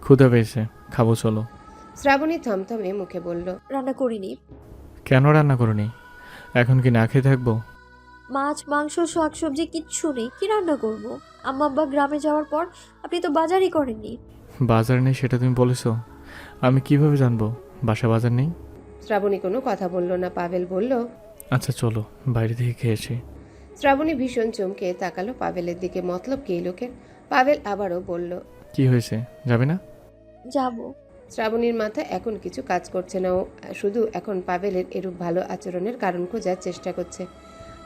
ক্ষুধা পেয়েছে খাব চলো। শ্রাবণী থমথমে মুখে বলল রান্না করিনি। কেন রান্না করনি? এখন কি না খেয়ে থাকব? মাছ মাংস শাকসবজি কিচ্ছু নেই কি রান্না করব? আম্মা আব্বা গ্রামে যাওয়ার পর আপনি তো বাজারই করেননি। বাজার নেই সেটা তুমি বলেছ। আমি কীভাবে জানব? বাসা বাজার নেই? শ্রাবণী কোনো কথা বলল না পাভেল বলল আচ্ছা চলো বাইরে থেকে খেয়েছি শ্রাবণী ভীষণ চমকে তাকালো পাভেলের দিকে মতলব কি এই লোকের? পাভেল আবারও বলল কি হয়েছে? যাবে না? যাব। শ্রাবণীর মাথায় এখন কিছু কাজ করছে না ও শুধু এখন পাভেলের এরূপ ভালো আচরণের কারণ খোঁজার চেষ্টা করছে।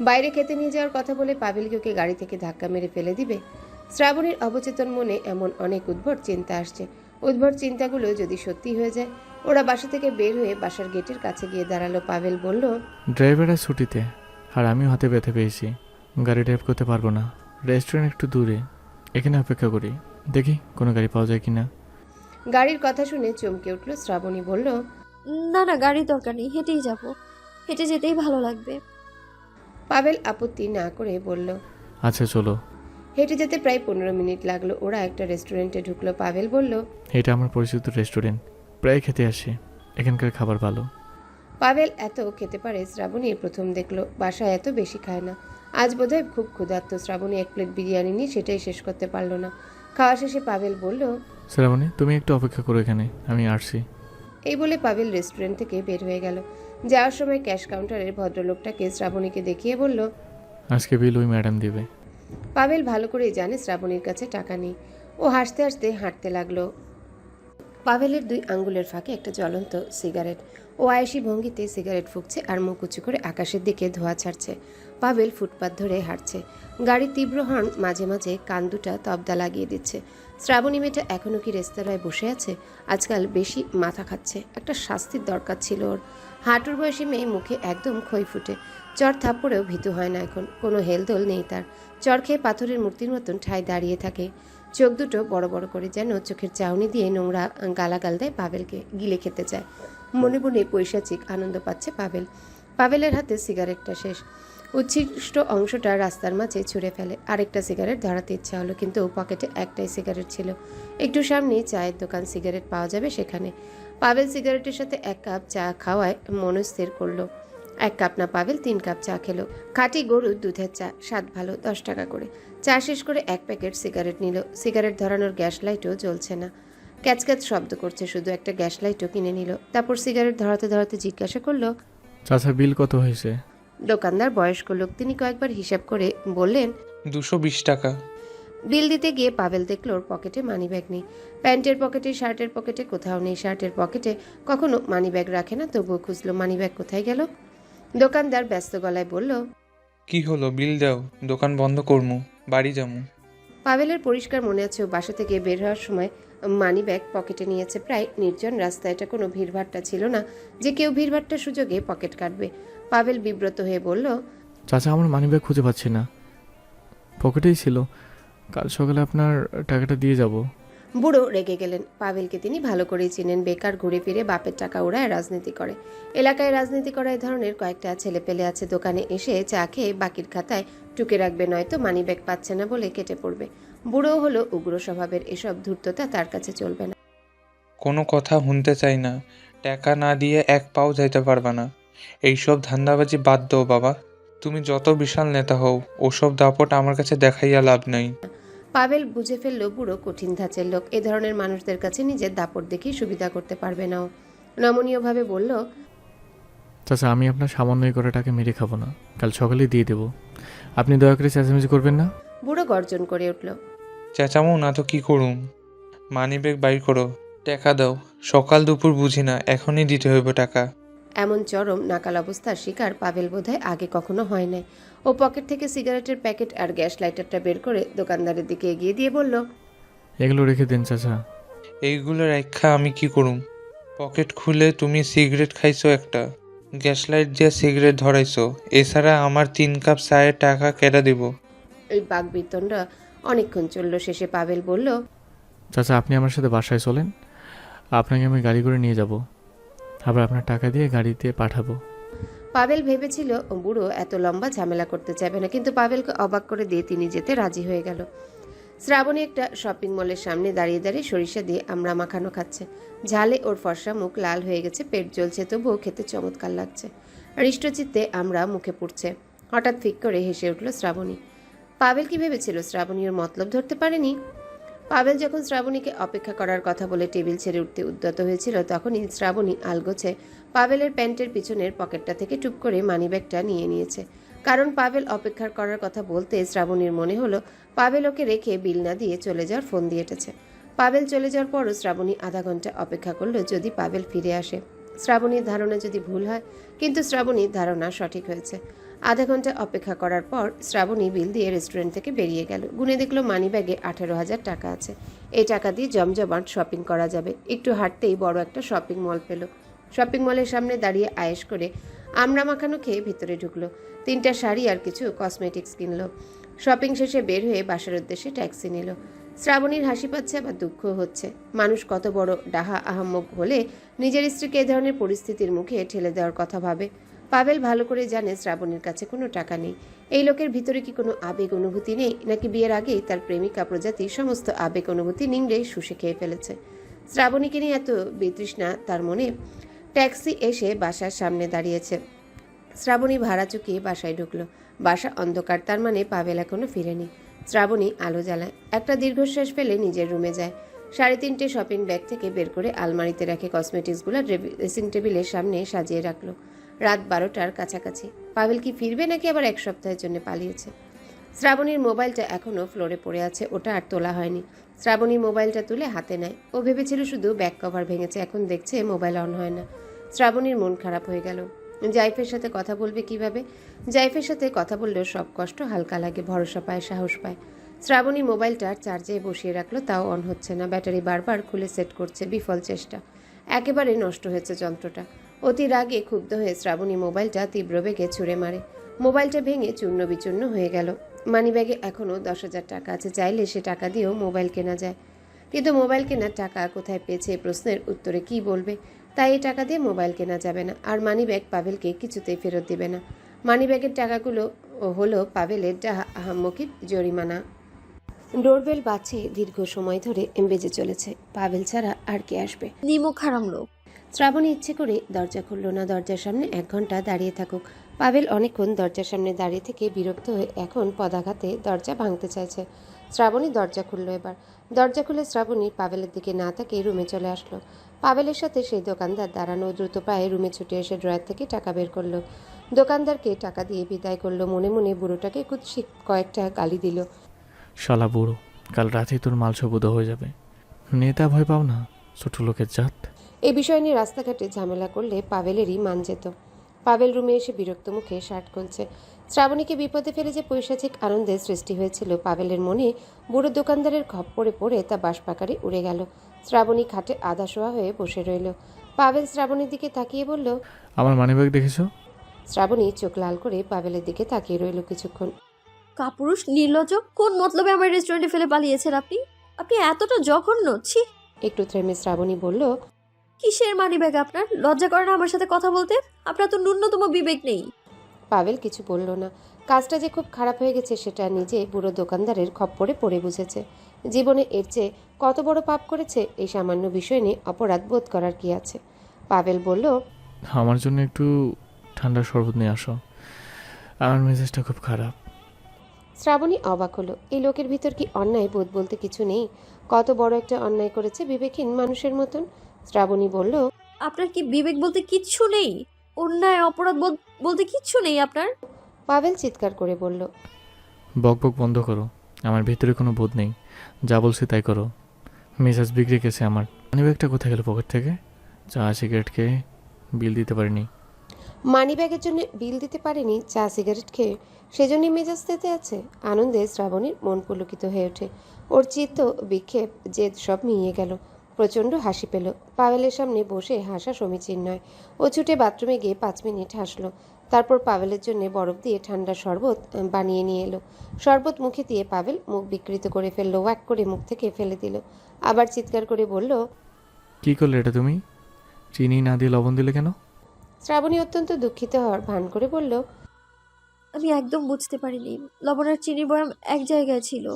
বাইরে খেতে নিয়ে যাওয়ার কথা বলে পাভেলকে ওকে গাড়ি থেকে ধাক্কা মেরে ফেলে দিবে? শ্রাবণীর অবচেতন মনে এমন অনেক উদ্ভট চিন্তা আসছে। উদ্ভট চিন্তাগুলো যদি সত্যি হয়ে যায় ওরা বাসা থেকে বের হয়ে বাসার গেটের কাছে গিয়ে দাঁড়াল। পাভেল বলল ড্রাইভারের ছুটিতে। আর আমিও হাতে ব্যথা পেয়েছি। গাড়ি ড্রাইভ করতে পারব না। রেস্টুরেন্ট একটু দূরে। এখানে অপেক্ষা করি। দেখি কোনো গাড়ি পাওয়া যায় কি না গাড়ির কথা শুনে চমকে উঠল শ্রাবণী বলল না না গাড়ির দরকার নেই হেঁটেই যাব। হেঁটে যেতেই ভালো লাগবে। পাবেল আপত্তি না করে বলল আচ্ছা চলো। হেঁটে যেতে প্রায় পনেরো মিনিট লাগল। ওরা একটা রেস্টুরেন্টে ঢুকলো। পাভেল বলল এটা আমার পরিচিত রেস্টুরেন্ট প্রায় খেতে আসে। এখানকার খাবার ভালো। পাভেল এত খেতে পারে শ্রাবণী প্রথম দেখল বাসায় এত বেশি খায় না। আজ বোধহয় খুব ক্ষুধার্ত শ্রাবণী এক প্লেট বিরিয়ানি নিয়ে সেটাই শেষ করতে পারল না। খাওয়া শেষে পাভেল বলল শ্রাবণী তুমি একটু অপেক্ষা করো এখানে আমি আসছি। এই বলে পাভেল রেস্টুরেন্ট থেকে বের হয়ে গেল। যাওয়ার সময় ক্যাশ কাউন্টারের ভদ্রলোকটাকে শ্রাবণীকে দেখিয়ে বলল আজকে বিল ওই ম্যাডাম দিবে। পাভেল ভালো করেই জানে শ্রাবণীর কাছে টাকা নেই। ও হাসতে হাসতে হাঁটতে লাগল। পাভেলের দুই আঙ্গুলের ফাঁকে একটা জ্বলন্ত সিগারেট। ও আয়েসি ভঙ্গিতে সিগারেট ফুঁকছে আর মুখ উঁচু করে আকাশের দিকে ধোঁয়া ছাড়ছে। পাভেল ফুটপাত ধরে হাঁটছে। গাড়ির তীব্র হর্ন মাঝে মাঝে কান দুটা তবদা লাগিয়ে দিচ্ছে। শ্রাবণী মেয়েটা এখনও কি রেস্তোরাঁয় বসে আছে? আজকাল বেশি মাথা খাচ্ছে। একটা শাস্তির দরকার ছিল ওর। হাঁটুর বয়সী মেয়ে মুখে একদম ক্ষয় ফুটে। চর থাপ্পড়েও ভীতু হয় না এখন। কোনো হেলদোল নেই তার। চর খেয়ে পাথরের মূর্তির মতন ঠায় দাঁড়িয়ে থাকে। চোখ দুটো বড় বড় করে যেন চোখের চাউনি দিয়ে নোংরা গালাগাল দেয় পাভেলকে, গিলে খেতে চায়। মনে মনে পৈশাচিক আনন্দ পাচ্ছে পাভেল। পাভেলের হাতে সিগারেটটা শেষ। উচ্ছিষ্ট অংশটা রাস্তার মাঝে ছুঁড়ে ফেলে। আরেকটা সিগারেট ধরাতে ইচ্ছা হলো, কিন্তু পকেটে একটাই সিগারেট ছিল। একটু সামনে চায়ের দোকান সিগারেট পাওয়া যাবে সেখানে। পাভেল সিগারেটের সাথে এক কাপ চা খাওয়ায় মনস্থির করল। এক কাপ না পাভেল, তিন কাপ চা খেলো। খাঁটি গরুর দুধের চা, স্বাদ ভালো, দশ টাকা করে। চা শেষ করে এক প্যাকেট সিগারেট নিল। সিগারেট ধরানোর গ্যাস লাইটও জ্বলছে না। ক্যাচক্যাচ শব্দ করছে শুধু একটা গ্যাস লাইটও কিনে নিল। তারপর সিগারেট ধরাতে ধরাতে জিজ্ঞাসা করল চাচা বিল কত হয়েছে? দোকানদার বয়স্ক লোক তিনি কয়েকবার হিসাব করে বললেন দুশো বিশ টাকা। বিল দিতে গিয়ে পাভেল দেখল ওর পকেটে মানি ব্যাগ নেই। প্যান্টের পকেটে শার্টের পকেটে কোথাও নেই শার্টের পকেটে। কখনো মানিব্যাগ রাখে না তবুও খুঁজলো মানিব্যাগ কোথায় গেল? দোকানদার ব্যস্ত গলায় বলল কি হলো বিল দাও দোকান বন্ধ করমু। বাড়ি যামু পাভেলের পরিষ্কার মনে আছে ও বাসা থেকে বের হওয়ার সময় মানি ব্যাগ পকেটে নিয়েছে। প্রায় নির্জন রাস্তায় এটা কোনো ভিড়ভাট্টা ছিল না যে কেউ ভিড়ভাট্টার সুযোগে পকেট কাটবে। পাভেল বিব্রত হয়ে বলল চাচা আমার মানিব্যাগ খুঁজে পাচ্ছি না। পকেটেই ছিল। কাল সকালে আপনার টাকাটা দিয়ে যাব। বুড়ো রেগে গেলেন। পাভেলকে তিনি ভালো করেই চিনেন। বেকার ঘুরে ফিরে বাপের টাকা ওড়ায় রাজনীতি করে। এলাকায় রাজনীতি করা এই ধরনের কয়েকটা ছেলে পেলে আছে। দোকানে এসে চা খেয়ে বাকির খাতায় টুকে রাখবে নয়তো মানিব্যাগ পাচ্ছে না বলে কেটে পড়বে। বুড়ো হলো উগ্র স্বভাবের এসব ধূর্ততা তার কাছে চলবে না। কোনো কথা শুনতে চাই না। টাকা না দিয়ে এক পাও যাইতে পারবা না। এইসব ধান্দাবাজি বাদ দাও বাবা। তুমি যত বিশাল নেতা হও ওসব দাপট আমার কাছে দেখাইয়া লাভ নাই। পাভেল বুঝে ফেলল বুড়ো কঠিন ধাঁচের লোক। এ ধরনের মানুষদের কাছে নিজের দাপট দেখেই সুবিধা করতে পারবে না নমনীয়ভাবে বলল চাচা আমি আপনার সামান্যই করে টাকা মেরে খাব না। কাল সকালে দিয়ে দেবো। আপনি দয়া করে চেঁচামেচি করবেন না? বুড়ো গর্জন করে উঠল। চেঁচামো না তো কি করুম? মানি ব্যাগ বাইর করো। টাকা দাও। সকাল দুপুর বুঝি না এখনই দিতে হইব টাকা। এমন চরম নাকাল অবস্থার শিকার পাভেল বোধহয় আগে কখনো হয় নাই। ও পকেট থেকে সিগারেটের প্যাকেট আর গ্যাস লাইটারটা বের করে দোকানদারের দিকে এগিয়ে দিয়ে বলল এগুলো রেখে দিন চাচা। এইগুলো রেখা আমি কি করুম? পকেট খুলে তুমি সিগারেট খাইছো একটা। গ্যাস লাইট দিয়ে সিগারেট ধরাইছো এছাড়া আমার তিন কাপ চায়ের টাকা কেটে দিব। এই বাগবিতণ্ডা অনেকক্ষণ চলল শেষে পাভেল বলল চাচা আপনি আমার সাথে বাসায় চলেন। আপনাকে আমি গাড়ি করে নিয়ে যাব। আবার আপনার টাকা দিয়ে গাড়িতে পাঠাবো। পাভেল ভেবেছিল বুড়ো এত লম্বা ঝামেলা করতে চাইবে না। কিন্তু পাভেলকে অবাক করে দিয়ে তিনি যেতে রাজি হয়ে গেল। শ্রাবণী একটা শপিং মলের সামনে দাঁড়িয়ে দাঁড়িয়ে সরিষা দিয়ে আমরা মাখানো খাচ্ছে। ঝালে ওর ফর্সা মুখ লাল হয়ে গেছে, পেট জ্বলছে, তবুও খেতে চমৎকার লাগছে। হৃষ্টচিত্তে আমরা মুখে পুড়ছে। হঠাৎ ফিক করে হেসে উঠল শ্রাবণী। পাভেল কি ভেবেছিল? শ্রাবণী ওর মতলব ধরতে পারেনি? পাভেল যখন শ্রাবণীকে অপেক্ষা করার কথা বলে টেবিল ছেড়ে উঠতে উদ্যত হয়েছিল, তখনই শ্রাবণী আলগোছে পাভেলের প্যান্টের পিছনের পকেটটা থেকে টুপ করে মানিব্যাগটা নিয়ে নিয়েছে। কারণ পাভেল অপেক্ষা করার কথা বলতে শ্রাবণীর মনে হলো পাভেল ওকে রেখে বিল না দিয়ে চলে যাওয়ার ফোন দিয়ে এটেছে। পাভেল চলে যাওয়ার পরও শ্রাবণী আধা ঘণ্টা অপেক্ষা করল যদি পাভেল ফিরে আসে। শ্রাবণীর ধারণা যদি ভুল হয়, কিন্তু শ্রাবণীর ধারণা সঠিক হয়েছে। আধা ঘণ্টা অপেক্ষা করার পর শ্রাবণী বিল দিয়ে রেস্টুরেন্ট থেকে বেরিয়ে গেল। গুনে দেখল মানিব্যাগে আঠারো হাজার টাকা আছে। এই টাকা দিয়ে জমজমাট শপিং করা যাবে। একটু হাঁটতেই বড় একটা শপিং মল পেল। শপিং মলের সামনে দাঁড়িয়ে আয়েশ করে আমরা মাখানো খেয়ে ভিতরে ঢুকলো। তিনটা শাড়ি আর কিছু কসমেটিক্স কিনলো। শপিং শেষে বের হয়ে বাসার উদ্দেশ্যে ট্যাক্সি নিল। শ্রাবণীর হাসি পাচ্ছে, আবার দুঃখ হচ্ছে। মানুষ কত বড় ডাহা আহাম্মক হলে নিজের স্ত্রীকে এ ধরনের পরিস্থিতির মুখে ঠেলে দেওয়ার কথা ভাবে। পাভেল ভালো করে জানে শ্রাবণীর কাছে কোনো টাকা নেই। এই লোকের ভিতরে কি কোনো আবেগ অনুভূতি নেই, নাকি বিয়ের আগেই তার প্রেমিকা প্রজাতি সমস্ত আবেগ অনুভূতি নিংড়ে শুষে খেয়ে ফেলেছে? শ্রাবণীকে নিয়ে এত বিতৃষ্ণা তার মনে ট্যাক্সি এসে বাসার সামনে দাঁড়িয়েছে। শ্রাবণী ভাড়া চুকিয়ে বাসায় ঢুকলো। বাসা অন্ধকার, তার মানে পাভেল এখনও ফিরেনি। শ্রাবণী আলো জ্বালায়। একটা দীর্ঘশ্বাস ফেলে নিজের রুমে যায়। সাড়ে তিনটে শপিং ব্যাগ থেকে বের করে আলমারিতে রাখে কসমেটিক্সগুলো ড্রেসিং টেবিলের সামনে সাজিয়ে রাখল। রাত বারোটার কাছাকাছি। পাভেল কি ফিরবে নাকি আবার এক সপ্তাহের জন্য পালিয়েছে? শ্রাবণীর মোবাইলটা এখনও ফ্লোরে পড়ে আছে, ওটা আর তোলা হয়নি। শ্রাবণী মোবাইলটা তুলে হাতে নেয়। ও ভেবেছিল শুধু ব্যাক কভার ভেঙেছে, এখন দেখছে মোবাইল অন হয় না। শ্রাবণীর মন খারাপ হয়ে গেল। জাইফের সাথে কথা বলবে কীভাবে? জাইফের সাথে কথা বললেও সব কষ্ট হালকা লাগে, ভরসা পায়, সাহস পায়। শ্রাবণী মোবাইলটা চার্জে বসিয়ে রাখল, তাও অন হচ্ছে না। ব্যাটারি বারবার খুলে সেট করছে, বিফল চেষ্টা। একেবারে নষ্ট হয়েছে যন্ত্রটা। অতি রাগে ক্ষুব্ধ হয়ে শ্রাবণী মোবাইলটা তীব্র বেগে ছুঁড়ে মারে। মোবাইলটা ভেঙে চূর্ণ বিচূর্ণ হয়ে গেল। মানিব্যাগে এখনও দশ হাজার টাকা আছে, চাইলে সে টাকা দিয়েও মোবাইল কেনা যায়। কিন্তু মোবাইল কেনার টাকা কোথায় পেয়েছে প্রশ্নের উত্তরে কি বলবে? তাই এই টাকা দিয়ে মোবাইল কেনা যাবে না। আর মানিব্যাগ পাভেলকে কিছুতেই ফেরত দিবে না। মানিব্যাগের টাকাগুলো হলো পাভেলের আহাম্মকির জরিমানা। ডোরবেল বাজছে দীর্ঘ সময় ধরে বেজে চলেছে। পাভেল ছাড়া আর কে আসবে? নিমো খারাম লোক। শ্রাবণী ইচ্ছে করে দরজা খুলল না। দরজার সামনে এক ঘণ্টা দাঁড়িয়ে থাকুক। পাভেল অনেকক্ষণ দরজার সামনে দাঁড়িয়ে থেকে বিরক্ত হয়ে এখন পদাঘাতে দরজা ভাঙতে চাইছে। শ্রাবণী দরজা খুললো এবার। দরজা খুলে শ্রাবণী পাভেলের দিকে না তাকিয়ে রুমে চলে আসলো। পাভেলের সাথে সেই দোকানদার দাঁড়ানো দ্রুত পায়ে রুমে ছুটে এসে ড্রয়ার থেকে টাকা বের করল। দোকানদারকে টাকা দিয়ে বিদায় করল মনে মনে বুড়োটাকে কুৎসিত কয়েকটা গালি দিল। শালা বুড়ো কাল রাতেই তোর মাল সবুদ হয়ে যাবে। নেতা ভয় পাও না ছোট লোকের জাত। এই বিষয় নিয়ে রাস্তাঘাটে ঝামেলা করলে পাবেলেরই মান যেত। পাবেল রুমে এসে বিরক্ত মুখে শার্ট খুলছে। শ্রাবণীকে বিপদে ফেলে যে পৈশাচিক আনন্দের সৃষ্টি হয়েছিল পাবেলের মনে বুড়ো দোকানদারের খপ্পরে পড়ে তা বাঁশপাকারে উড়ে গেল। শ্রাবণী খাটে আধা শোয়া হয়ে বসে রইল। পাভেল শ্রাবণীর দিকে তাকিয়ে বলল আমার মানিব্যাগ দেখেছ? শ্রাবণী চোখ লাল করে পাভেলের দিকে তাকিয়ে রইল কিছুক্ষণ। কাপুরুষ নির্লজ্জ কোন মতলবে আমার রেস্টুরেন্টে ফেলে পালিয়েছেন আপনি? আপনি এতটা জঘন্য ছি। একটু থেমে শ্রাবণী বলল কিসের মানি ব্যাগ আপনার? লজ্জা করে না আমার সাথে কথা বলতে? আপনার তো ন্যূনতম বিবেক নেই। পাভেল কিছু বলল না। কাজটা যে খুব খারাপ হয়ে গেছে সেটা নিজে বুড়ো দোকানদারের খপ্পরে পড়ে বুঝেছে। জীবনে এর চেয়ে কত বড় পাপ করেছে এই সামান্য বিষয় নিয়ে অপরাধ বোধ করার কি আছে? পাভেল বলল আমার জন্য একটু ঠান্ডা শরবত নিয়ে আসো। আমার মেজাজটা খুব খারাপ। শ্রাবণী অবাক হলো এই লোকের ভিতর কি অন্যায় বোধ বলতে কিছু নেই? কত বড় একটা অন্যায় করেছে বিবেকহীন মানুষের মতন। শ্রাবণী বলল আপনার কি বিবেক বলতে কিচ্ছু নেই? অন্যায় অপরাধ বোধ বলতে কিচ্ছু নেই আপনার? পাভেল চিৎকার করে বলল বক বক বন্ধ করো। আমার ভিতরে কোনো বোধ নেই। যা বলছি তাই করো। মেজাজ বিগড়ে গেছে আমার। মানিব্যাগটা কোথায় গেল পকেট থেকে? চা, সিগারেট খেয়ে বিল দিতে পারিনি। মানিব্যাগের জন্য বিল দিতে পারেনি, চা, সিগারেট খেয়ে। সেজন্যই মেজাজ দিতে আছে। আনন্দে শ্রাবণীর মন পুলকিত হয়ে ওঠে। ওর চিত্ত, বিক্ষেপ, জেদ সব মিইয়ে গেল। প্রচণ্ড হাসি পেল। পাভেলের সামনে বসে হাসা সমীচীন নয়। ও ছুটে বাথরুমে গিয়ে পাঁচ মিনিট হাসলো। তারপর পাভেলের জন্য বরফ দিয়ে ঠান্ডা শরবত বানিয়ে নিয়ে এলো। শরবত মুখে দিয়ে পাভেল মুখ বিকৃত করে ফেলল ওয়াক করে মুখ থেকে ফেলে দিল। আবার চিৎকার করে বলল কী করলে এটা তুমি? চিনি না দিয়ে লবণ দিলে কেন? শ্রাবণী অত্যন্ত দুঃখিত হওয়ার ভান করে বলল আমি একদম বুঝতে পারিনি। লবণ আর চিনি বয়াম এক জায়গায় ছিল।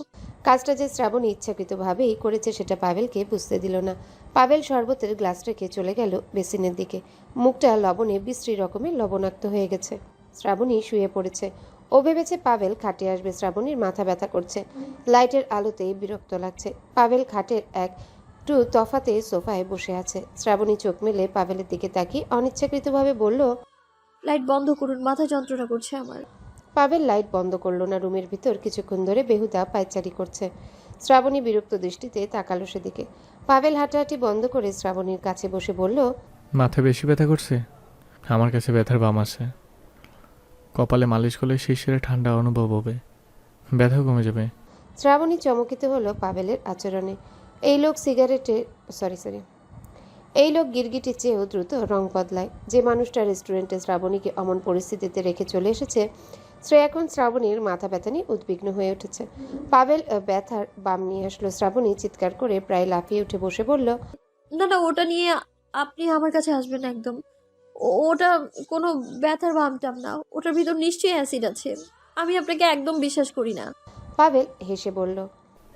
কাজটা যে শ্রাবণী ইচ্ছাকৃতভাবেই করেছে সেটা পাভেলকে বুঝতে দিল না। পাভেল শরবতের গ্লাস রেখে চলে গেল বেসিনের দিকে। মুখটা লবণে বিশ্রী রকমের লবণাক্ত হয়ে গেছে। শ্রাবণী শুয়ে পড়েছে। ও ভেবেছে পাভেল খাটে আসবে। শ্রাবণীর মাথা ব্যথা করছে। লাইটের আলোতে বিরক্ত লাগছে। পাভেল খাটের এক টু তফাতে সোফায় বসে আছে। শ্রাবণী চোখ মেলে পাভেলের দিকে তাকিয়ে অনিচ্ছাকৃতভাবে বলল লাইট বন্ধ করুন মাথা যন্ত্রণা করছে আমার। পাভেল লাইট বন্ধ করল না। রুমের ভিতর কিছুক্ষণ ধরে বেহুদা পায়চারি করছে। শ্রাবণী বিরক্ত দৃষ্টিতে তাকালো সেদিকে। পাভেল হাঁটাহাঁটি বন্ধ করে শ্রাবণীর কাছে বসে বলল মাথা বেশি ব্যথা করছে? আমার কাছে ব্যথার বাম আছে। কপালে মালিশ করলে শিশিরে ঠান্ডা অনুভব হবে। ব্যথা কমে যাবে। শ্রাবণী চমকিত হলো পাভেলের আচরণে। এই লোক সিগারেটে সরি সরি এই লোক গিরগিটি চেয়েও দ্রুত রং বদলায়। যে মানুষটা রেস্টুরেন্টে শ্রাবণীকে অমন পরিস্থিতিতে রেখে চলে এসেছে সে এখন শ্রাবণীর মাথা ব্যথা নিয়ে উদ্বিগ্ন হয়ে উঠেছে। পাবেল ব্যথার বাম নিয়ে আসলো শ্রাবণী চিৎকার করে প্রায় লাফিয়ে উঠে বসে বলল না না ওটা নিয়ে আপনি আমার কাছে আসবেন একদম। ও- ওটা কোনো ব্যথার বামটাম না ওটার ভিতর নিশ্চয়ই অ্যাসিড আছে। আমি আপনাকে একদম বিশ্বাস করি না। পাবেল হেসে বলল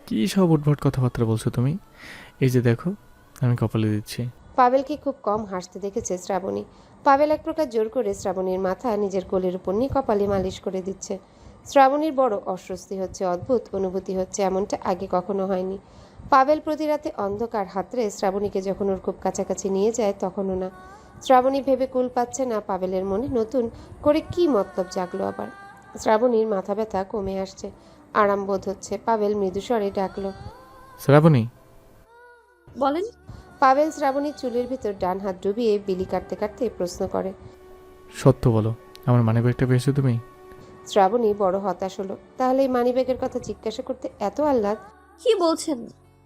কী সব উদ্ভট কথাবার্তা বলছো তুমি? এই যে দেখো আমি কপালে দিচ্ছি। পাবেলকে খুব কম হাসতে দেখেছে শ্রাবণী। পাভেল এক প্রকার জোর করে শ্রাবণীর মাথা নিজের কোলের উপর নিয়ে কপালে মালিশ করে দিচ্ছে। শ্রাবণীর বড় অস্বস্তি হচ্ছে অদ্ভুত অনুভূতি হচ্ছে এমনটা আগে কখনো হয়নি। পাভেল প্রতি রাতে অন্ধকার হাতরে শ্রাবণীকে যখন ওর খুব কাছাকাছি নিয়ে যায় তখনও না। শ্রাবণী ভেবে কুল পাচ্ছে না পাভেলের মনে নতুন করে কি মতলব জাগলো আবার। শ্রাবণীর মাথা ব্যথা কমে আসছে আরাম বোধ হচ্ছে। পাভেল মৃদুস্বরে ডাকলো শ্রাবণী? বলেন। পাভেল শ্রাবণীর চুলের ভিতর ডান হাত ডুবিয়ে বিলি কাটতে কাটতে প্রশ্ন করে সত্য বলো আমার মানি ব্যাগটা পেয়েছ তুমি? শ্রাবণী বড় হতাশ হলো। তাহলে এই মানিব্যাগের কথা জিজ্ঞাসা করতে এত আহ্লাদ? কি বলছেন?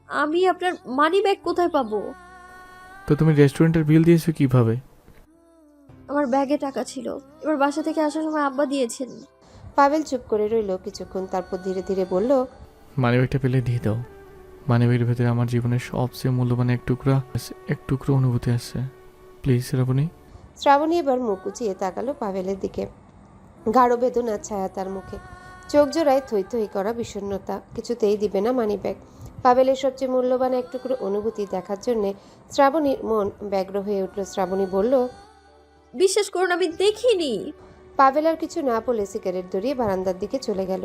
আমি আপনার মানি ব্যাগ কোথায় পাবো? তো তুমি রেস্টুরেন্টের বিল দিয়েছ কীভাবে? আমার ব্যাগে টাকা ছিল। এবার বাসা থেকে আসার সময় আব্বা দিয়েছেন। পাভেল চুপ করে রইল কিছুক্ষণ তারপর ধীরে ধীরে বলল মানি ব্যাগটা পেলে দিয়ে দাও। মানি ব্যাগের ভেতরে আমার জীবনের সবচেয়ে মূল্যবান এক টুকরা এক টুকরো অনুভূতি আছে। প্লিজ শ্রাবণী। শ্রাবণী এবার মুখ উঁচিয়ে তাকালো পাভেলের দিকে। গাঢ় বেদনার ছায়া তার মুখে। চোখ জোড়ায় থই থই করা বিষণ্ণতা। কিছুতেই দিবে না মানি ব্যাগ পাভেলের সবচেয়ে মূল্যবান এক টুকরো অনুভূতি দেখার জন্যে শ্রাবণীর মন ব্যগ্র হয়ে উঠল। শ্রাবণী বলল বিশ্বাস করুন আমি দেখিনি! পাভেল আর কিছু না বলে সিগারেট ধরিয়ে বারান্দার দিকে চলে গেল।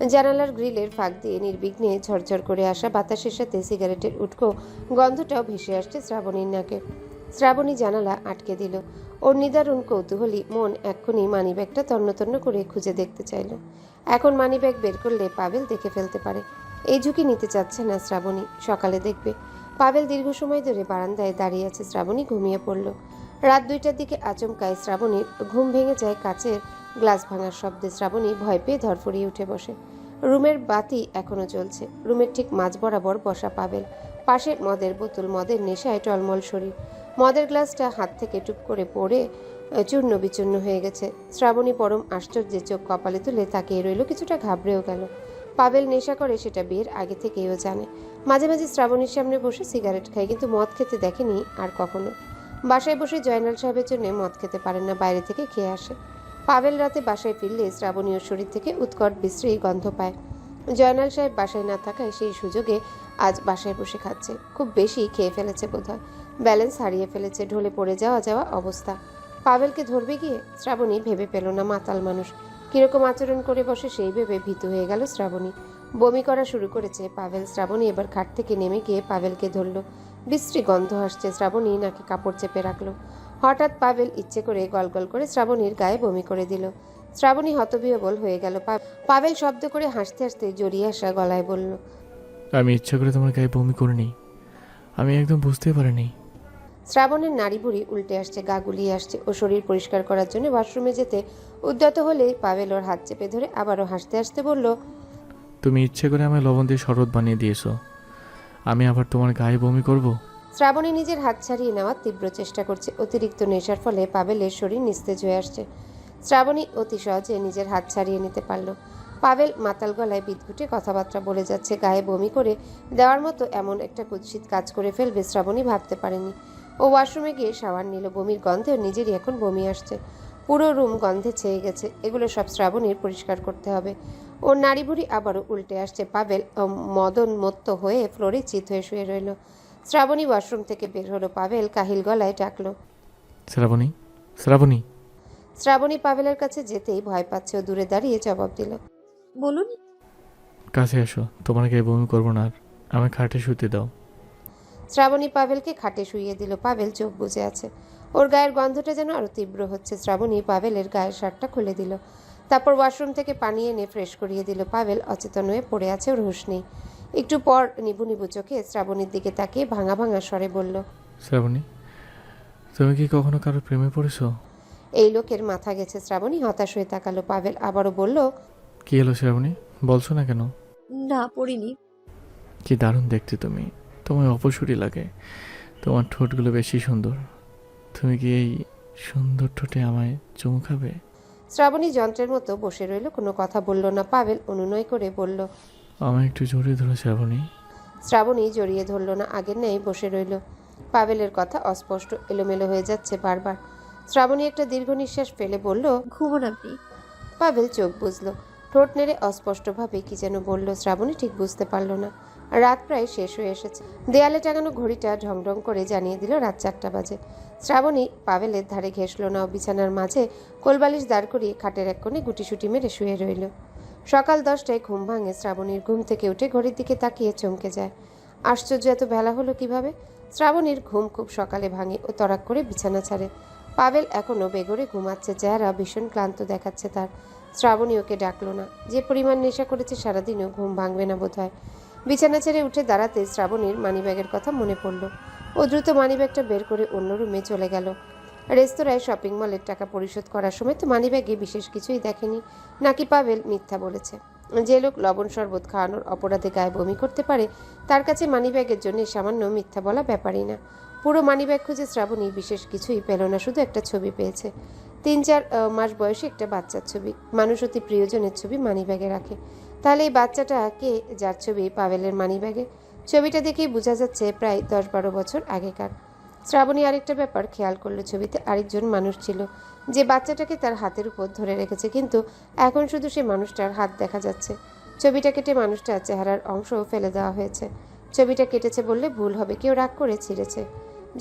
জানালার গ্রিলের ফাঁক দিয়ে নির্বিঘ্নে ঝরঝর করে আসা বাতাসের সাথে সিগারেটের উটকো গন্ধটাও ভেসে আসছে শ্রাবণীর নাকে। শ্রাবণী জানালা আটকে দিল। ওর নিদারুণ কৌতূহলী মন এক্ষুনি মানিব্যাগটা তন্ন তন্ন করে খুঁজে দেখতে চাইল। এখন মানিব্যাগ বের করলে পাভেল দেখে ফেলতে পারে। এই ঝুঁকি নিতে চাচ্ছে না শ্রাবণী, সকালে দেখবে। পাভেল দীর্ঘ সময় ধরে বারান্দায় দাঁড়িয়ে আছে। শ্রাবণী ঘুমিয়ে পড়ল। রাত দুইটার দিকে আচমকায় শ্রাবণীর ঘুম ভেঙে যায় কাচের গ্লাস ভাঙার শব্দে শ্রাবণী ভয় পেয়ে ধরফরিয়ে উঠে বসে। রুমের বাতি এখনও চলছে রুমের ঠিক মাঝ বরাবর বসা পাবেল। পাশে মদের বোতল, মদের নেশায় টলমল শরীর। মদের গ্লাসটা হাত থেকে টুপ করে পড়ে চূর্ণ বিচূর্ণ হয়ে গেছে। শ্রাবণী পরম আশ্চর্যে চোখ কপালে তুলে তাকিয়ে রইল, কিছুটা ঘাবড়েও গেল। পাবেল নেশা করে সেটা বিয়ের আগে থেকেও জানে। মাঝে মাঝে শ্রাবণীর সামনে বসে সিগারেট খায়, কিন্তু মদ খেতে দেখেনি আর কখনো। বাসায় বসে জয়নাল সাহেবের জন্য মদ খেতে পারেন না, বাইরে থেকে খেয়ে আসে। পাবেল রাতে বাসায় ফিরলে শ্রাবণীয় শরীর থেকে উৎকট বিশ্রী গন্ধ পায়। জয়নাল সাহেব বাসায় না থাকায় সেই সুযোগে আজ বাসায় বসে খাচ্ছে। খুব বেশি খেয়ে ফেলেছে বোধহয়। ব্যালেন্স হারিয়ে ফেলেছে, ঢলে পড়ে যাওয়া যাওয়া অবস্থা। পাবেলকে ধরবে গিয়ে? শ্রাবণী ভেবে পেল না, মাতাল মানুষ। কীরকম আচরণ করে বসে সেই ভেবে ভীতু হয়ে গেল শ্রাবণী। বমি করা শুরু করেছে পাভেল। শ্রাবণী এবার খাট থেকে নেমে গিয়ে পাভেলকে ধরল। বিশ্রী গন্ধ আসছে। শ্রাবণী নাকি কাপড় চেপে রাখল। হঠাৎ পাভেল ইচ্ছে করে গলগল করে শ্রাবণীর গায়ে বমি করে দিল। শ্রাবণী হতবিহবল হয়ে গেল। পাভেল শব্দ করে হাসতে হাসতে জড়িয়ে আসা গলায় বলল আমি ইচ্ছা করে তোমার গায়ে বমি করিনি। আমি একদম বুঝতে পারিনি। শ্রাবণের নাড়ি বুড়ি উল্টে আসছে গা গুলিয়ে আসছে ও শরীর পরিষ্কার করার জন্য ওয়াশরুমে যেতে উদ্যত হলে পাভেল ওর হাত চেপে ধরে আবারও হাসতে হাসতে বলল তুমি ইচ্ছে করে আমায় লবণ দিয়ে শরবত বানিয়ে দিয়েছ। আমি আবার তোমার গায়ে বমি করব? শ্রাবণী নিজের হাত ছাড়িয়ে নেওয়ার তীব্র চেষ্টা করছে। অতিরিক্ত নেশার ফলে পাভেলের শরীর নিস্তেজ হয়ে আসছে। শ্রাবণী অতি সহজে নিজের হাত ছাড়িয়ে নিতে পারল। পাভেল মাতাল গলায় বিদঘুটে কথাবার্তা বলে যাচ্ছে, গায়ে বমি করে দেওয়ার মতো এমন একটা কুৎসিত কাজ করে ফেলবে শ্রাবণী ভাবতে পারেনি। ও ওয়াশরুমে গিয়ে শাওয়ার নিল, বমির গন্ধেও নিজেরই এখন বমি আসছে। পুরো রুম গন্ধে ছেয়ে গেছে। এগুলো সব শ্রাবণীর পরিষ্কার করতে হবে। ওর নাড়ি ভুড়ি আবারও উল্টে আসছে। পাবেল আহ, মদন মত্ত হয়ে ফ্লোরে চিত হয়ে শুয়ে রইল। শ্রাবণী ওয়াশরুম থেকে বের হলো পাবেল কাহিল গলায় ডাকলো। শ্রাবণী? শ্রাবণী? শ্রাবণী পাবেলের কাছে যেতেই ভয় পাচ্ছে ও দূরে দাঁড়িয়ে জবাব দিল। বলুন। কাছে এসো তোমাকে বমি করব না আর আমায় খাটে শুতে দাও। শ্রাবণী পাবেলকে খাটে শুইয়ে দিল। পাবেল চোখ বুজে আছে। ওর গায়ের গন্ধটা যেন আরও তীব্র হচ্ছে। শ্রাবণী পাবেলের গায়ের শার্টটা খুলে দিল। তারপর ওয়াশরুম থেকে পানি এনে ফ্রেশ করিয়ে দিল পাবেল অচেতন হয়ে পড়ে আছে ওর হুঁশ নেই একটু পর নিবু নিবু চোখে শ্রাবণীর দিকে তাকিয়ে ভাঙা ভাঙা স্বরে বলল শ্রাবণী তুমি কি কখনো কারোর প্রেমে পড়েছো? এই লোকের মাথা গেছে শ্রাবণী হতাশ হয়ে তাকালো পাবেল আবারও বলল কি হলো শ্রাবণী? বলছো না কেন? না পড়িনি। কি দারুণ দেখতে তুমি। তোমায় অপসুরি লাগে। তোমার ঠোঁটগুলো বেশি সুন্দর। তুমি কি এই সুন্দর ঠোঁটে আমায় চুমু খাবে? শ্রাবণী যন্ত্রের মতো বসে রইল। কোনো কথা বলল না। পাবেল অনুনয় করে বলল আমায় একটু জড়িয়ে ধরো শ্রাবণী। শ্রাবণী জড়িয়ে ধরল না আগের ন্যায় বসে রইল। পাবেলের কথা অস্পষ্ট এলোমেলো হয়ে যাচ্ছে বারবার। শ্রাবণী একটা দীর্ঘ নিঃশ্বাস ফেলে বলল ঘুমোন আপনি। পাবেল চোখ বুঝল ঠোঁট নেড়ে অস্পষ্টভাবে কি যেন বলল শ্রাবণী ঠিক বুঝতে পারল না। রাত প্রায় শেষ হয়ে এসেছে। দেয়ালে টাঙানো ঘড়িটা ঢং ঢং করে জানিয়ে দিল রাত চারটা বাজে। শ্রাবণী পাবেলের ধারে ঘেঁষল না, বিছানার মাঝে কোলবালিশ দাঁড় করিয়ে খাটের এক কোণে গুটিসুটি মেরে শুয়ে রইল। সকাল দশটায় ঘুম ভাঙে শ্রাবণীর ঘুম থেকে উঠে ঘড়ির দিকে তাকিয়ে চমকে যায়। আশ্চর্য, এত বেলা হলো কীভাবে? শ্রাবণীর ঘুম খুব সকালে ভাঙে ও তরাক করে বিছানা ছাড়ে। পাবেল এখনও বেগরে ঘুমাচ্ছে, চেহারা ভীষণ ক্লান্ত দেখাচ্ছে তার। শ্রাবণী ওকে ডাকলো না। যে পরিমাণ নেশা করেছে সারাদিনও ঘুম ভাঙবে না বোধহয়। বিছানা ছেড়ে উঠে দাঁড়াতে শ্রাবণীর মানিব্যাগের কথা মনে পড়ল। ও দ্রুত মানিব্যাগটা বের করে অন্য রুমে চলে গেল। রেস্তোরাঁয় শপিং মলের টাকা পরিশোধ করার সময় তো মানিব্যাগে বিশেষ কিছুই দেখেনি। নাকি পাবেল মিথ্যা বলেছে। যে লোক লবণ শরবত খাওয়ানোর অপরাধে গায়ে বমি করতে পারে, তার কাছে মানিব্যাগের জন্য সামান্য মিথ্যা বলা ব্যাপারই না। পুরো মানিব্যাগ খুঁজে শ্রাবণী বিশেষ কিছুই পেল না, শুধু একটা ছবি পেয়েছে। তিন চার মাস বয়সী একটা বাচ্চার ছবি। মানুষ অতি প্রিয়জনের ছবি মানিব্যাগে রাখে। তাহলে এই বাচ্চাটা কে যার ছবি পাবেলের মানিব্যাগে, ছবিটা দেখেই বোঝা যাচ্ছে প্রায় দশ বারো বছর আগেকার। শ্রাবণী আরেকটা ব্যাপার খেয়াল করল ছবিতে, আরেকজন মানুষ ছিল যে বাচ্চাটাকে তার হাতের উপর ধরে রেখেছে, কিন্তু এখন শুধু সে মানুষটার হাত দেখা যাচ্ছে। ছবিটা কেটে মানুষটার চেহারার অংশও ফেলে দেওয়া হয়েছে। ছবিটা কেটেছে বললে ভুল হবে, কেউ রাগ করে ছিঁড়েছে।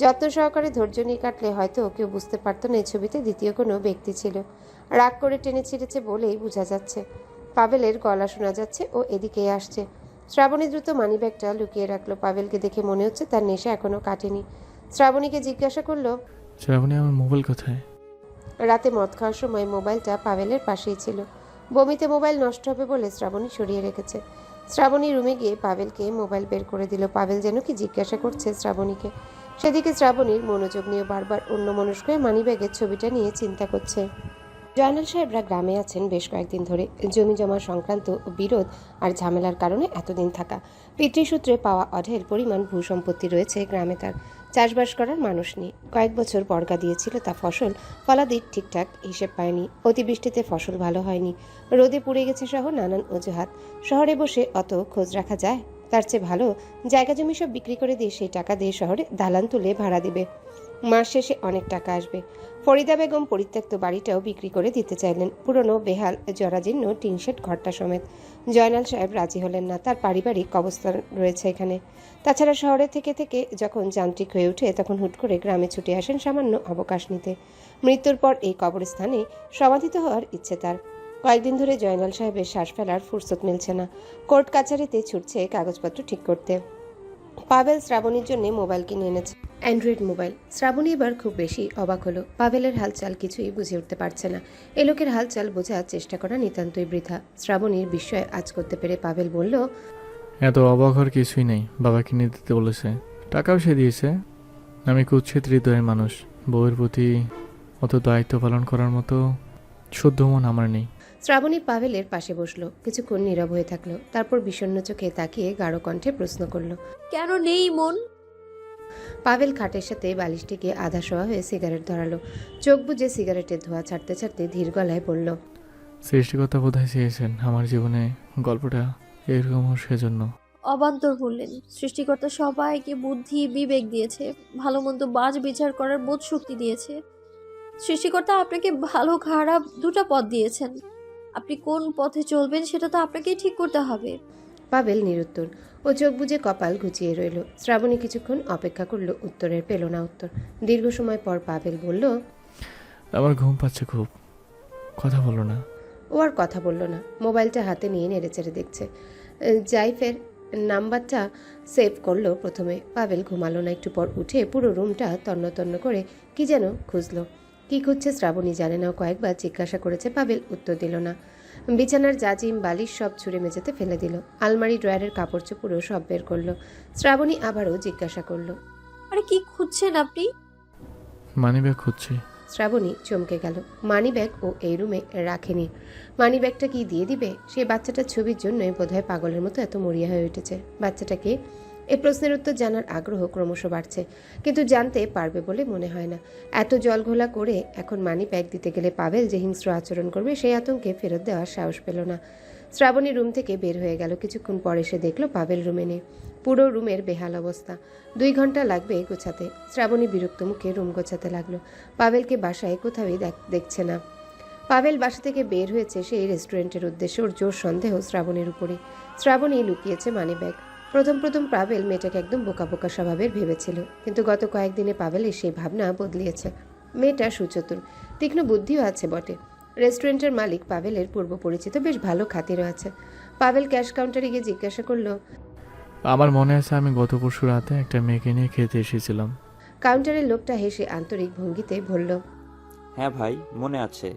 যত্ন সহকারে ধৈর্য নিয়ে কাটলে হয়তো কেউ বুঝতে পারতো না এই ছবিতে দ্বিতীয় কোনো ব্যক্তি ছিল। রাগ করে টেনে ছিঁড়েছে বলেই বোঝা যাচ্ছে। পাবেলের গলা শোনা যাচ্ছে ও এদিকে আসছে। শ্রাবণী দ্রুত মানিব্যাগটা লুকিয়ে রাখল পাবেলকে দেখে মনে হচ্ছে তার নেশা এখনও কাটেনি। শ্রাবণীকে জিজ্ঞাসা করল শ্রাবণী আমার মোবাইল কোথায়? রাতে মদ খাওয়ার সময় মোবাইলটা পাবেলের পাশেই ছিল। বমিতে মোবাইল নষ্ট হবে বলে শ্রাবণী সরিয়ে রেখেছে। শ্রাবণী রুমে গিয়ে পাবেলকে মোবাইল বের করে দিল। পাবেল যেন কি জিজ্ঞাসা করছে শ্রাবণীকে। সেদিকে শ্রাবণীর মনোযোগ নিয়ে বারবার অন্য মনস্ক হয়ে মানিব্যাগের ছবিটা নিয়ে চিন্তা করছে। জয়নাল সাহেবরা গ্রামে আছেন বেশ কয়েকদিন ধরে। জমি জমা সংক্রান্ত বিরোধ আর ঝামেলার কারণে এতদিন থাকা। পিতৃসূত্রে পাওয়া অঢেল পরিমাণ ভূসম্পত্তি রয়েছে গ্রামে তার। চাষবাস করার মানুষ নেই। কয়েক বছর বর্গা দিয়েছিল তা ফসল, ফলাদি ঠিকঠাক হিসেব পায়নি। অতিবৃষ্টিতে ফসল ভালো হয়নি। রোদে পুড়ে গেছে সহ নানান অজুহাত। শহরে বসে অত খোঁজ রাখা যায়? তার চেয়ে ভালো, জায়গা জমি সব বিক্রি করে দিয়ে সেই টাকা দিয়ে শহরে দালান তুলে ভাড়া দিবে। মাস শেষে অনেক টাকা আসবে। ফরিদা বেগম পরিত্যক্ত বাড়িটাও বিক্রি করে দিতে চাইলেন। পুরনো বেহাল জরাজীর্ণ টিনশেড ঘরটা সমেত। জয়নাল সাহেব রাজি হলেন না, তার পারিবারিক অবস্থান রয়েছে এখানে। তাছাড়া শহরে থেকে থেকে যখন যান্ত্রিক হয়ে ওঠে, তখন হুট করে গ্রামে ছুটে আসেন সামান্য অবকাশ নিতে। মৃত্যুর পর এই কবরস্থানে সমাধিত হওয়ার ইচ্ছে তার। কয়েকদিন ধরে জয়নাল সাহেবের শ্বাস ফেলার ফুরসত মিলছে না। কোর্ট কাছারিতে ছুটছে কাগজপত্র ঠিক করতে। পাভেল শ্রাবণীর জন্য মোবাইল কিনে এনেছে। Android mobile. শ্রাবণী এবার খুব বেশি অবাক হলো। পাভেলের হালচাল কিছুই বুঝে উঠতে পারছে না। এ লোকের হালচাল বোঝার চেষ্টা করা নিতান্তই বৃথা। শ্রাবণীর বিস্ময় আজ করতে পেরে পাভেল বলল এত অবাক হওয়ার কিছুই নেই বাবা কিনে দিতে বলেছে। টাকাও সে দিয়েছে। আমি কুচ্ছিত হৃদয়ের মানুষ। বউয়ের প্রতি অত দায়িত্ব পালন করার মতো শুদ্ধ মন আমার নেই। শ্রাবণী পাভেলের পাশে বসল। কিছুক্ষণ নীরব হয়ে থাকল। তারপর বিষণ্ণ চোখে তাকিয়ে গাঢ় কণ্ঠে প্রশ্ন করল কেন নেই মন? পাভেল খাটের সাথে বালিশটিকে আধা শোয়া হয়ে সিগারেট ধরালো। চোখ বুজে সিগারেটের ধোঁয়া ছাড়তে ছাড়তে ধীর গলায় বলল সৃষ্টিকর্তা বোধহয় চেয়েছেন আমার জীবনে গল্পটা এরকম হোক সেজন্য। অবান্তর বললেন সৃষ্টিকর্তা সবাইকে বুদ্ধি বিবেক দিয়েছে ভালো মন্দ বাজ বিচার করার বোধ শক্তি দিয়েছে। সৃষ্টিকর্তা আপনাকে ভালো খারাপ দুটো পথ দিয়েছেন। আপনি কোন পথে চলবেন সেটা তো আপনাকেই ঠিক করতে হবে। পাবেল নিরুত্তর ও চোখ বুজে কপাল ঘুচিয়ে রইল। শ্রাবণী কিছুক্ষণ অপেক্ষা করল উত্তরের পেল না উত্তর। দীর্ঘ সময় পর পাবেল বলল আমার ঘুম পাচ্ছে খুব। কথা বলো না। ও আর কথা বলল না। মোবাইলটা হাতে নিয়ে নেড়েচেড়ে দেখছে। জাইফের নাম্বারটা সেভ করল প্রথমে। পাবেল ঘুমালো না একটু পর উঠে পুরো রুমটা তন্ন তন্ন করে কি যেন খুঁজলো। কি খুঁজছে শ্রাবণী জানে না কয়েকবার জিজ্ঞাসা করেছে পাবেল উত্তর দিল না। বিছানার জাজিম বালিশ সব ছুঁড়ে মেঝেতে ফেলে দিল। আলমারি ড্রয়ারের কাপড় চোপড়ও সব বের করল। শ্রাবণী আবারও জিজ্ঞাসা করল আরে কি খুঁজছেন আপনি? মানি ব্যাগ খুঁজছি। শ্রাবণী চমকে গেল। মানি ব্যাগ ও এই রুমে রাখেনি। মানি ব্যাগটা কি দিয়ে দিবে? সে বাচ্চাটার ছবির জন্যই বোধহয় পাগলের মতো এত মরিয়া হয়ে উঠেছে। বাচ্চাটাকে এই প্রশ্নের উত্তর জানার আগ্রহ ক্রমশ বাড়ছে, কিন্তু জানতে পারবে বলে মনে হয় না। এত জলঘোলা করে এখন মানি ব্যাগ দিতে গেলে পাবেল যে হিংস্র আচরণ করবে, সেই আতঙ্কে ফেরত দেওয়ার সাহস পেল না। শ্রাবণী রুম থেকে বের হয়ে গেল। কিছুক্ষণ পরে সে দেখল পাবেল রুমে নেই। পুরো রুমের বেহাল অবস্থা। দুই ঘণ্টা লাগবে গোছাতে। শ্রাবণী বিরক্ত মুখে রুম গোছাতে লাগল। পাবেলকে বাসায় কোথাওই দেখ- দেখছে না। পাবেল বাসা থেকে বের হয়েছে সেই রেস্টুরেন্টের উদ্দেশ্যে ওর জোর সন্দেহ শ্রাবণীর উপরে শ্রাবণী লুকিয়েছে মানি ব্যাগ। প্রথম প্রথম পাভেল মেয়েটাকে একদম বোকা বোকা স্বভাবের ভেবেছিল। কিন্তু গত কয়েকদিনে পাভেলের সেই ভাবনা বদলিয়েছে। মেয়েটা সুচতুর তীক্ষ্ণ বুদ্ধিও আছে বটে। রেস্টুরেন্টের মালিক পাভেলের পূর্ব পরিচিত বেশ ভালো খাতিরও আছে। পাভেল ক্যাশ কাউন্টারে গিয়ে জিজ্ঞাসা করল আমার মনে আছে আমি গত পরশু রাতে একটা মেয়েকে নিয়ে খেতে এসেছিলাম। কাউন্টারের লোকটা হেসে আন্তরিক ভঙ্গিতে বলল হ্যাঁ ভাই মনে আছে।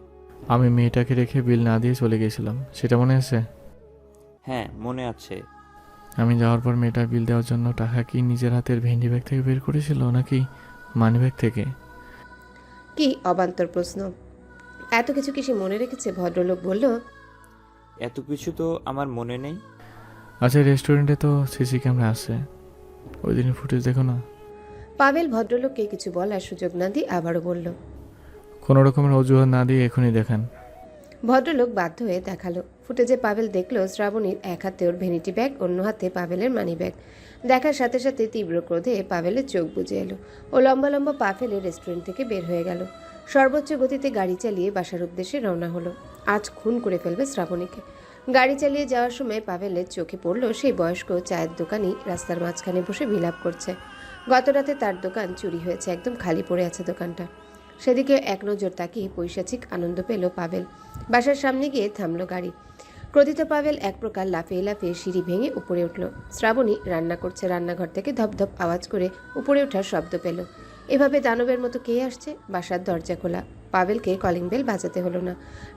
আমি মেয়েটাকে রেখে বিল না দিয়ে চলে গেছিলাম সেটা মনে আছে? হ্যাঁ মনে আছে। আমি যাওয়ার পর মেয়েটা বিল দেওয়ার জন্য টাকা কি নিজের হাতের ভেন্ডি ব্যাগ থেকে বের করেছিল নাকি মানি ব্যাগ থেকে? কি অবান্তর প্রশ্ন। এত কিছু কি সে মনে রেখেছে? ভদ্রলোক বলল এত কিছু তো আমার মনে নেই। আচ্ছা রেস্টুরেন্টে তো সিসি ক্যামেরা আছে। ওই দিনের ফুটেজ দেখো না। পাভেল ভদ্রলোককে কিছু বলার সুযোগ না দিয়ে আবারও বলল কোনো রকমের অজুহাত না দিয়ে এখনই দেখান। ভদ্রলোক বাধ্য হয়ে দেখাল। ফুটেজে পাভেল দেখল শ্রাবণীর এক হাতে ওর ভ্যানিটি ব্যাগ, অন্য হাতে পাভেলের মানি ব্যাগ। দেখার সাথে সাথে তীব্র ক্রোধে পাভেলের চোখ বুজে এলো ও লম্বা লম্বা পা ফেলে রেস্টুরেন্ট থেকে বের হয়ে গেল। সর্বোচ্চ গতিতে গাড়ি চালিয়ে বাসার উদ্দেশ্যে রওনা হলো। আজ খুন করে ফেলবে শ্রাবণীকে। গাড়ি চালিয়ে যাওয়ার সময় পাভেলের চোখে পড়ল সেই বয়স্ক চায়ের দোকানই রাস্তার মাঝখানে বসে বিলাপ করছে। গতরাতে তার দোকান চুরি হয়েছে, একদম খালি পড়ে আছে দোকানটা। সেদিকে এক নজর তাকিয়ে পৈশাচিক আনন্দ পেল পাভেল। বাসার সামনে গিয়ে থামলো গাড়ি। ক্রোধিত পাভেল এক প্রকার লাফিয়ে লাফিয়ে সিঁড়ি ভেঙে উপরে উঠল। শ্রাবণী রান্না করছে রান্নাঘর থেকে ধপধপ আওয়াজ করে উপরে ওঠার শব্দ পেল। এভাবে দানবের মতো কে আসছে? বাসার দরজা খোলা। পাভেলকে কলিং বেল বাজাতে হলো না।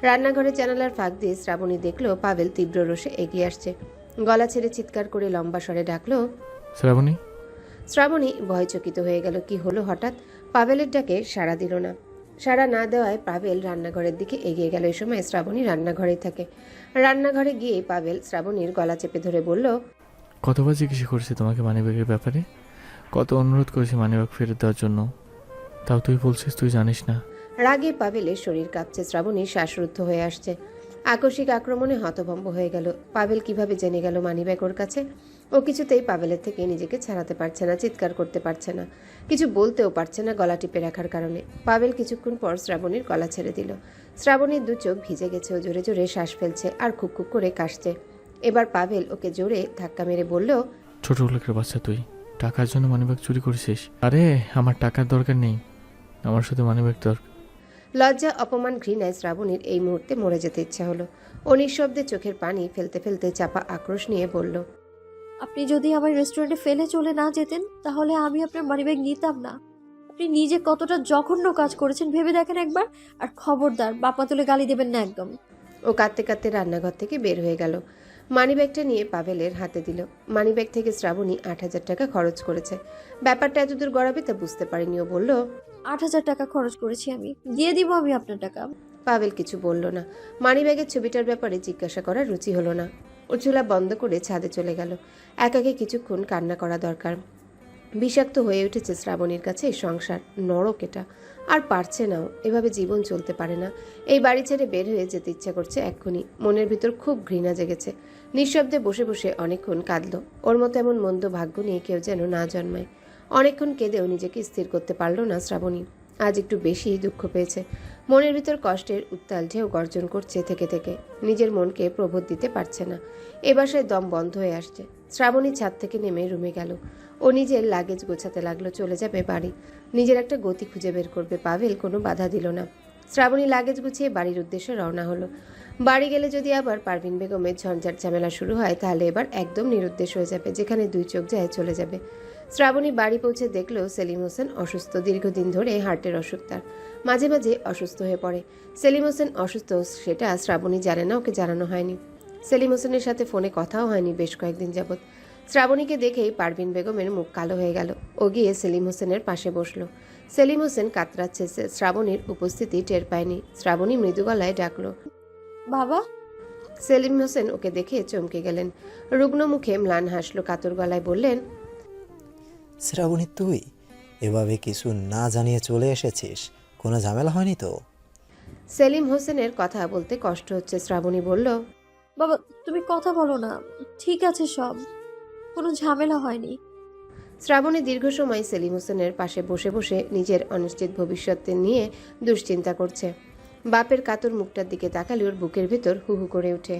রান্নাঘরের জানালার ফাঁক দিয়ে শ্রাবণী দেখল পাভেল তীব্র রোষে এগিয়ে আসছে। গলা ছেড়ে চিৎকার করে লম্বা স্বরে ডাকলো শ্রাবণী? শ্রাবণী ভয়চকিত হয়ে গেল। কি হলো হঠাৎ? পাভেলের ডাকে সাড়া দিল না। সাড়া না দেওয়ায় পাভেল রান্নাঘরের দিকে এগিয়ে গেল। এই সময় শ্রাবণী রান্নাঘরেই থাকে। রান্নাঘরে গিয়ে পাভেল শ্রাবণীর গলা চেপে ধরে বলল কতবার জিজ্ঞেস করেছি তোমাকে মানিব্যাগের ব্যাপারে? কত অনুরোধ করেছি মানিব্যাগ ফেরত দেওয়ার জন্য? তাও তুই বলছিস তুই জানিস না। রাগে পাভেলের শরীর কাঁপছে। শ্রাবণী শ্বাসরুদ্ধ হয়ে আসছে। আকস্মিক আক্রমণে হতভম্ব হয়ে গেল। পাভেল কীভাবে জেনে গেল মানিব্যাগ ওর কাছে? ও কিছুতেই পাভেলের থেকে নিজেকে ছাড়াতে পারছে না চিৎকার করতে পারছে না। কিছু বলতেও পারছে না গলা টিপে রাখার কারণে। পাভেল কিছুক্ষণ পর শ্রাবণীর গলা ছেড়ে দিল। শ্রাবণীর দু চোখ ভিজে গেছে ও জোরে জোরে শ্বাস ফেলছে আর খুব খুক করে কাশছে। এবার পাভেল ওকে জোরে ধাক্কা মেরে বলল ছোট লোকের বাচ্চা তুই টাকার জন্য মানিব্যাগ চুরি করেছিস? আরে আমার টাকার দরকার নেই। আমার শুধু মানিব্যাগ দরকার। লজ্জা অপমান ঘৃণায় শ্রাবণীর এই মুহূর্তে মরে যেতে ইচ্ছা হলো। ও নিঃশব্দে চোখের পানি ফেলতে ফেলতে চাপা আক্রোশ নিয়ে বলল আপনি যদি আমার রেস্টুরেন্টে ফেলে চলে না যেতেন তাহলে আমি আপনার মানিব্যাগ নিতাম না। আপনি নিজে কতটা জঘন্য কাজ করেছেন ভেবে দেখেন একবার আর খবরদার বাপা তুলে গালি দেবেন না একদম। ও কাঁদতে কাঁদতে রান্নাঘর থেকে বের হয়ে গেল। মানিব্যাগটা নিয়ে পাভেলের হাতে দিল। মানিব্যাগ থেকে শ্রাবণী আট হাজার টাকা খরচ করেছে। ব্যাপারটা এতদূর গড়াবে তা বুঝতে পারিনি। ও বলল আট হাজার টাকা খরচ করেছি আমি। দিয়ে দিব আমি আপনার টাকা। পাভেল কিছু বলল না। মানিব্যাগের ছবিটার ব্যাপারে জিজ্ঞাসা করার রুচি হলো না। চুলা বন্ধ করে ছাদে চলে গেল। একাকে কিছুক্ষণ কান্না করা দরকার। বিষাক্ত হয়ে উঠেছে শ্রাবণীর কাছে সংসার। নরক এটা। আর পারছে নাও। এভাবে জীবন চলতে পারে না। এই বাড়ি ছেড়ে বের হয়ে যেতে ইচ্ছা করছে এক্ষুনি। মনের ভিতর খুব ঘৃণা জেগেছে। নিঃশব্দে বসে বসে অনেকক্ষণ কাঁদল। ওর মতো এমন মন্দ ভাগ্য নিয়ে কেউ যেন না জন্মায়। অনেকক্ষণ কেঁদেও নিজেকে স্থির করতে পারল না শ্রাবণী। আজ একটু বেশি দুঃখ পেয়েছে। মনের ভিতর কষ্টের উত্তাল ঢেউ গর্জন করছে থেকে থেকে। নিজের মনকে প্রবোধ দিতে পারছে না। এ বাসায় দম বন্ধ হয়ে আসছে। শ্রাবণী ছাদ থেকে নেমে রুমে গেল। ও নিজের লাগেজ গোছাতে লাগল, চলে যাবে বাড়ি। নিজের একটা গতি খুঁজে বের করবে পাভেল, কোনো বাধা দিল না। শ্রাবণী লাগেজ গুছিয়ে বাড়ির উদ্দেশ্যে রওনা হলো। বাড়ি গেলে যদি আবার পারভিন বেগমের ঝঞ্ঝাট ঝামেলা শুরু হয়, তাহলে এবার একদম নিরুদ্দেশ হয়ে যাবে, যেখানে দুই চোখ যায় চলে যাবে। শ্রাবণী বাড়ি পৌঁছে দেখল সেলিম হোসেন অসুস্থ দীর্ঘদিন ধরে হার্টের অসুখ তার। মাঝে মাঝে অসুস্থ হয়ে পড়ে। সেলিম হোসেন অসুস্থ সেটা শ্রাবণী জানে না ওকে জানানো হয়নি। সেলিম হোসেনের সাথে ফোনে কথাও হয়নি বেশ কয়েকদিন যাবৎ। শ্রাবণীকে দেখেই পারভিন বেগমের মুখ কালো হয়ে গেল। ও গিয়ে সেলিম হোসেনের পাশে বসল। সেলিম হোসেন কাতরাচ্ছে সে- শ্রাবণীর উপস্থিতি টের পায়নি। শ্রাবণী মৃদু গলায় ডাকলো বাবা? সেলিম হোসেন ওকে দেখে চমকে গেলেন। রুগ্ন মুখে ম্লান হাসলো কাতর গলায় বললেন শ্রাবণী তুই এভাবে কিছু না জানিয়ে চলে এসেছিস? কোনো ঝামেলা হয়নি তো? সেলিম হোসেনের কথা বলতে কষ্ট হচ্ছে শ্রাবণী বলল বাবা তুমি কথা বলো না ঠিক আছে সব কোনো ঝামেলা হয়নি। শ্রাবণী দীর্ঘ সময় সেলিম হোসেনের পাশে বসে বসে নিজের অনিশ্চিত ভবিষ্যৎ নিয়ে দুশ্চিন্তা করছে। বাপের কাতর মুখটার দিকে তাকালে ওর বুকের ভেতর হু হু করে ওঠে।